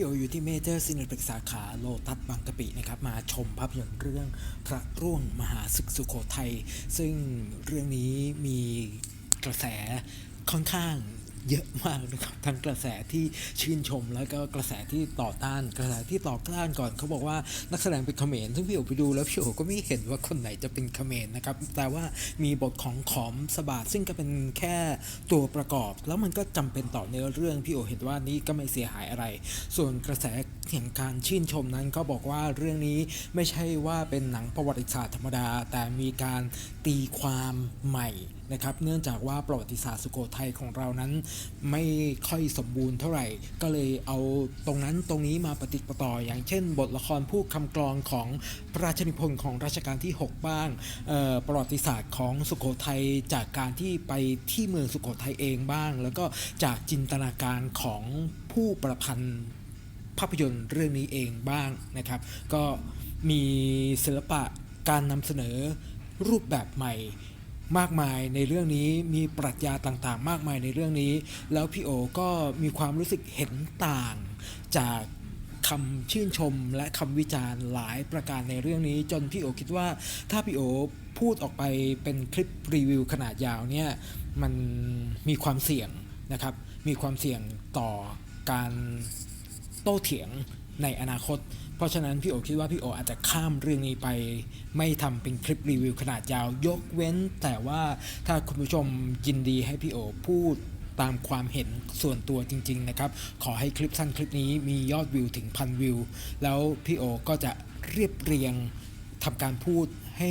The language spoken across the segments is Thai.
พี่โออยู่ที่เมเจอร์ซีนิเพ็กสาขาโลตัสบางกะปินะครับมาชมภาพยนตร์เรื่องพระร่วงมหาศึกสุโขทัยซึ่งเรื่องนี้มีกระแสค่อนข้าง เยอะมากนะครับทั้งกระแสที่ชื่นชม แล้วก็กระแสที่ต่อต้าน กระแสที่ต่อต้านก่อนเขาบอกว่านักแสดงเป็นเขมรซึ่งพี่โอไปดูแล้วพี่โอก็ไม่เห็นว่าคนไหนจะเป็นเขมรนะครับแต่ว่ามีบทของขอมสบาดซึ่งก็เป็นแค่ตัวประกอบ แล้วมันก็จำเป็นต่อเนื้อเรื่องพี่โอเห็นว่านี่ก็ไม่เสียหายอะไร ส่วนกระแสแห่งการชื่นชมนั้นก็บอกว่าเรื่องนี้ไม่ใช่ว่าเป็นหนังประวัติศาสตร์ธรรมดา แต่มีการตีความใหม่ นะครับ เนื่องจากว่าประวัติศาสตร์สุโขทัยของเรานั้น ไม่ค่อยสมบูรณ์เท่าไหร่ ก็เลยเอาตรงนั้นตรงนี้มาปฏิประต่อ อย่างเช่น บทละครผู้คำกลองของพระราชนิพนธ์ของรัชกาลที่ 6 บ้าง ประวัติศาสตร์ของสุโขทัยจากการที่ไปที่เมืองสุโขทัยเองบ้าง แล้วก็จากจินตนาการของผู้ประพันธ์ภาพยนตร์เรื่องนี้เองบ้างนะครับ ก็มีศิลปะการนำเสนอรูปแบบใหม่ มากมายในเรื่องนี้มีปรัชญาต่างๆ มากมายในเรื่องนี้ แล้วพี่โอก็มีความรู้สึกเห็นต่างจากคำชื่นชมและคำวิจารณ์หลายประการในเรื่องนี้ จนพี่โอคิดว่าถ้าพี่โอพูดออกไปเป็นคลิปรีวิวขนาดยาวเนี่ยมันมีความเสี่ยงนะครับ มีความเสี่ยงต่อการโต้เถียงในอนาคต เพราะฉะนั้นพี่โอคิดว่าพี่โออาจจะข้ามเรื่องนี้ไป ไม่ทำเป็นคลิปรีวิวขนาดยาว ยกเว้น แต่ว่าถ้าคุณผู้ชมยินดีให้พี่โอพูดตามความเห็นส่วนตัวจริง ๆ นะครับ ขอให้คลิปสั้นคลิปนี้มียอดวิวถึงพันวิว แล้วพี่โอก็จะเรียบเรียงทำการพูดให้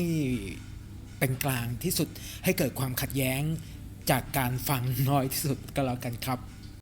เป็นกลางที่สุดให้เกิดความขัดแย้งจากการฟังน้อยที่สุดก็แล้วกันครับ